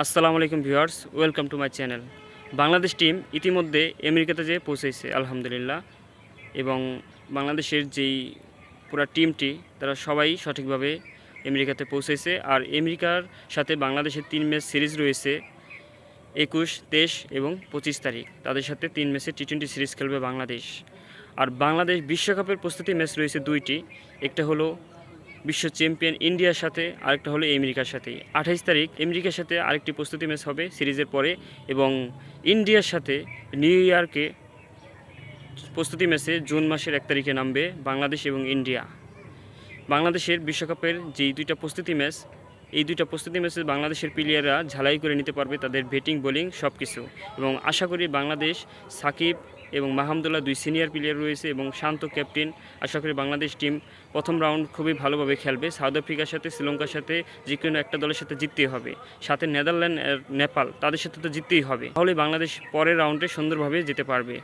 আসসালামু আলাইকুম viewers, welcome to my channel. Bangladesh team ইতিমধ্যে আমেরিকাতে যে পৌঁছেছে, আলহামদুলিল্লাহ। এবং বাংলাদেশের যেই পুরা টিমটি, তারা সবাই সঠিকভাবে আমেরিকাতে পৌঁছেছে। আর আমেরিকার সাথে বাংলাদেশের তিন ম্যাচ সিরিজ রয়েছে, একুশ, তেইশ এবং পঁচিশ তারিখ। তাদের সাথে তিন ম্যাচে টি টোয়েন্টি সিরিজ খেলবে বাংলাদেশ। আর বাংলাদেশ বিশ্বকাপের প্রস্তুতি ম্যাচ রয়েছে দুইটি। একটা হলো বিশ্ব চ্যাম্পিয়ন ইন্ডিয়ার সাথে, আরেকটা হলো আমেরিকার সাথে আঠাইশ তারিখ আমেরিকার সাথে আরেকটি প্রস্তুতি ম্যাচ হবে সিরিজের পরে এবং ইন্ডিয়ার সাথে নিউ ইয়র্কে প্রস্তুতি ম্যাচে জুন মাসের এক তারিখে নামবে বাংলাদেশ এবং ইন্ডিয়া। বাংলাদেশের বিশ্বকাপের যেই দুইটা প্রস্তুতি ম্যাচ, এই দুইটা প্রস্তুতি ম্যাচে বাংলাদেশের প্লেয়াররা ঝালাই করে নিতে পারবে তাদের ব্যাটিং, বোলিং সব কিছু এবং আশা করি বাংলাদেশ, সাকিব এবং মাহমুদুল্লাহ দুই সিনিয়র প্লেয়ার রয়েছে এবং শান্ত ক্যাপ্টেন। আশা করি বাংলাদেশ টিম প্রথম রাউন্ড খুবই ভালোভাবে খেলবে। সাউথ আফ্রিকার সাথে, শ্রীলঙ্কার সাথে যে কোনো একটা দলের সাথে জিততেই হবে। সাথে নেদারল্যান্ড নেপাল, তাদের সাথে তো জিততেই হবে। তাহলে বাংলাদেশ পরের রাউন্ডে সুন্দরভাবে যেতে পারবে।